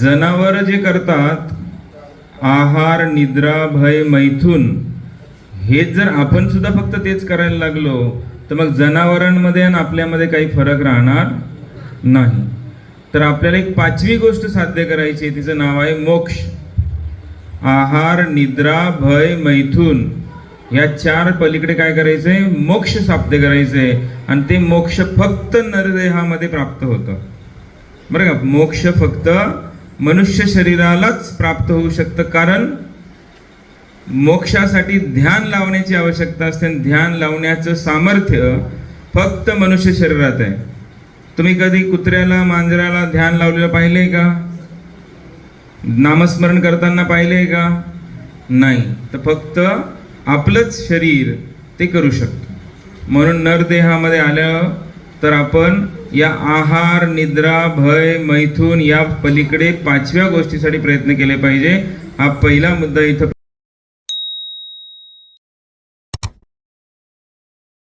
जनावर जे करतात आहार निद्रा भय मैथून हेच जर आपण सुद्धा फक्त तेच करायला लागलो तर मग जनावरांमध्ये आणि आपल्यामध्ये काही फरक राहणार नाही. तर आपल्याला एक पाचवी गोष्ट साध्य करायची आहे तिचं नाव आहे मोक्ष. आहार निद्रा भय मैथून या चार पलीकडे काय करायचंय? मोक्ष साध्य करायचंय. आणि ते मोक्ष फक्त नरदेहामध्ये प्राप्त होतं. बरं का? मोक्ष फक्त मनुष्य शरीरालाच प्राप्त होऊ शकतं कारण मोक्षासाठी ध्यान लावण्याची आवश्यकता असते आणि ध्यान लावण्याचं सामर्थ्य फक्त मनुष्य शरीरात आहे. तुम्ही कधी कुत्र्याला मांजराला ध्यान लावलेलं आहे का? नामस्मरण करताना पाहिलंय का? नाही. तर फक्त आपलंच शरीर ते करू शकतं. म्हणून नरदेहामध्ये आलं तर आपण या आहार निद्रा भय मैथून या पलीकडे पाचव्या गोष्टीसाठी प्रयत्न केले पाहिजे. हा पहिला मुद्दा इथं